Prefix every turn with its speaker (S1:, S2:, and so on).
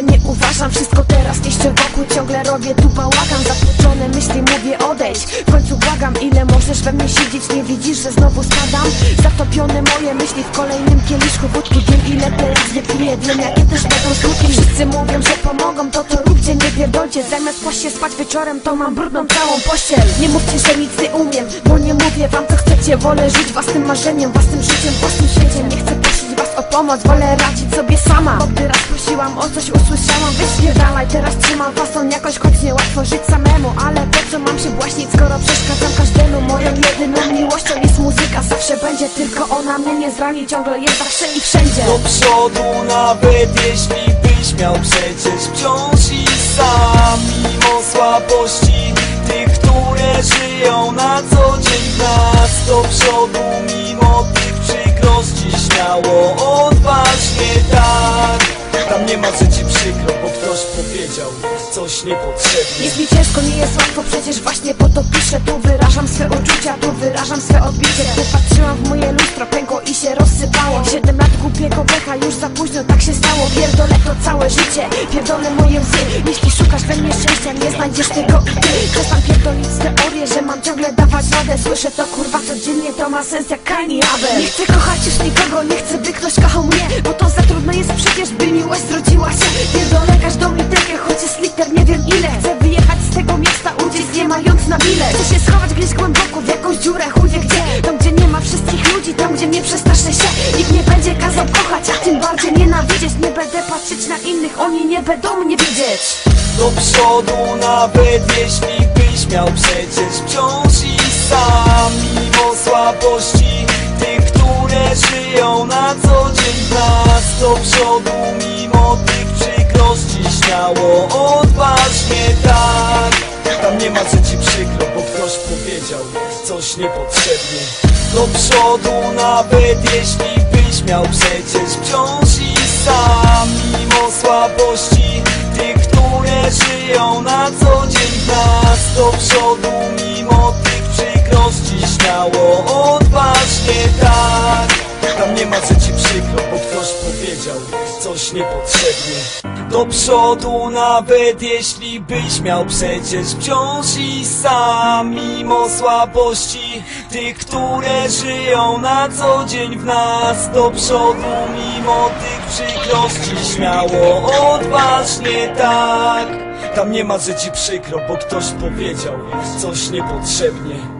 S1: że nie uważam. Wszystko teraz niszczę wokół, ciągle robię tu bałagan. Zatłoczone myśli mówię odejść W końcu błagam, ile możesz we mnie siedzieć? Nie widzisz, że znowu spadam? Zatopione moje myśli w kolejnym kieliszku wódki. Wiem ile teraz wypiję, wiem jakie też będą skutki. Wszyscy mówią, że pomogą, to to nie pierdolcie Zamiast kłaść się spać wieczorem, to mam brudną całą pościel. Nie mówcie, że nic nie umiem, bo nie mówię wam co chcecie. Wolę żyć własnym marzeniem, własnym życiem, własnym świecie Nie chcę prosić was o pomoc, wolę radzić sobie sama. Bo gdy raz prosiłam o coś, usłyszałam Wyśpiewalaj, teraz trzymam fason jakoś Choć niełatwo żyć samemu, ale po co mam się błaśnić Skoro przeszkadzam każdemu. Moją jedyną miłością jest muzyka Zawsze będzie tylko ona. Mnie nie zrani Ciągle jest zawsze i wszędzie.
S2: Do przodu nawet jeśli byś miał przecież wciąż i sam Mimo słabości tych, które żyją na co dzień nas. Do przodu mimo tych przykrości śmiało, odważnie tak. Tam nie ma, że ci ktoś powiedział coś niepotrzebnie.
S1: Jest mi ciężko, nie jest łatwo, przecież właśnie po to piszę. Tu wyrażam swe uczucia, tu wyrażam swe odbicie. Gdy patrzyłam w moje lustro, pękło i się rozsypało. Siedem lat głupiego pecha, już za późno tak się stało. Pierdolę to całe życie, pierdolę moje łzy. Jeśli szukasz we mnie szczęścia, nie znajdziesz tego i ty. Przestań pierdolić teorię, że mam ciągle dawać radę. Słyszę to kurwa codziennie, to ma sens jak Abel Nie chcę kochać już nikogo, nie chcę by ktoś kochał mnie Bo to za trudno jest przecież, by miłość zrodziła się. Pierdolę każdą jakąś dziurę, chudzie gdzie? Tam gdzie nie ma wszystkich ludzi, tam gdzie nie przestraszę się. Nikt nie będzie kazał kochać, a tym bardziej nienawidzieć. Nie będę patrzeć na innych, oni nie będą mnie widzieć.
S2: Do przodu nawet jeśli byś miał przecież wciąż coś niepotrzebnie Do przodu nawet jeśli byś miał przecież wciąż i sam. Mimo słabości tych, które żyją na co dzień w nas. Do przodu mimo tych przykrości śmiało, powiedział coś niepotrzebnie. Do przodu nawet jeśli byś miał przecież wciąż i sam Mimo słabości tych, które żyją na co dzień w nas. Do przodu mimo tych przykrości śmiało, odważnie tak. Tam nie ma, że ci przykro, bo ktoś powiedział coś niepotrzebnie